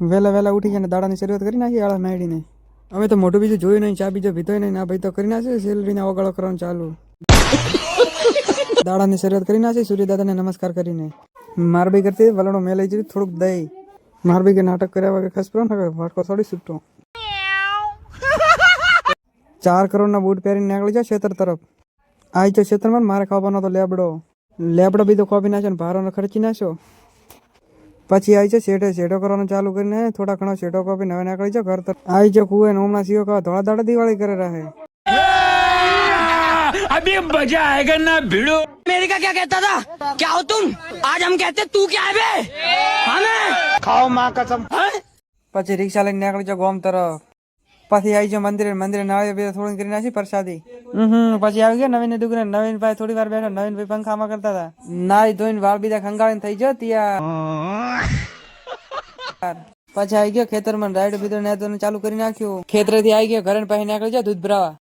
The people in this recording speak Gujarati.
વહેલા વહેલા ઉઠી ગયા ને દાડાની શરૂઆત કરી નાખી આળા મેળીને અમે તો મોટું બીજું જોયું નહીં, ચા બીજો પીધો નહીં, ના ભાઈ તો કરી નાખશે સેલરીને ઓગાળો કરવાનું ચાલુ. દાડાની શરૂઆત કરી નાખી, સૂર્યદાદાને નમસ્કાર કરીને. માર બી કરતી વલણો મેં લઈ જઈ થોડુંક દઈ માર બી કે નાટક કર્યા વગર ખસપરો ને વાટકો થોડી છૂટો. ચાર કરોડના બૂટ પહેરીને નીકળી જાય ખેતર તરફ. આવી જો ને મારે ખાવાનો તો લેબડો. લેબડો બીજો ખોપી નાખ્યો ને ભારોને ખર્ચી નાખ્યો. પછી આવી છે શેઠે શેઠો કરવાનું ચાલુ કરીને થોડા ઘણો શેઠો કોપી નવે નીકળી છે ઘર તરફ આવી છે કુએ ને હમણાં સીઓ કહા ધોળા દાડા દિવાળી કરે રહે अभी मजा आएगा ना भिड़ो अमेरिका क्या कहता था क्या हो तुम आज हम कहते તું क्या है बे हमें खाओ माँ कसम પછી રિક્ષા લઈને નીકળી છે ગોમ તરફ પછી આવી છે મંદિરે મંદિરે નાળિયેર બે થોડું કરી નાખી પ્રસાદી. હમ પછી આવી ગયા નવીન દુગરે નવીન ભાઈ થોડી વાર બેઠા નવીન ભાઈ પંખામાં કરતા હતા. નાઈ ધોઈને વાળ બીજા ખંગાળીને થઈ ગયો ત્યાં. પછી આવી ગયો ખેતરમાં રાઈડ બીજો ને ચાલુ કરી નાખ્યું. ખેતરેથી આવી ગયો ઘરે પછી નીકળી જાય દૂધ ભરાવા.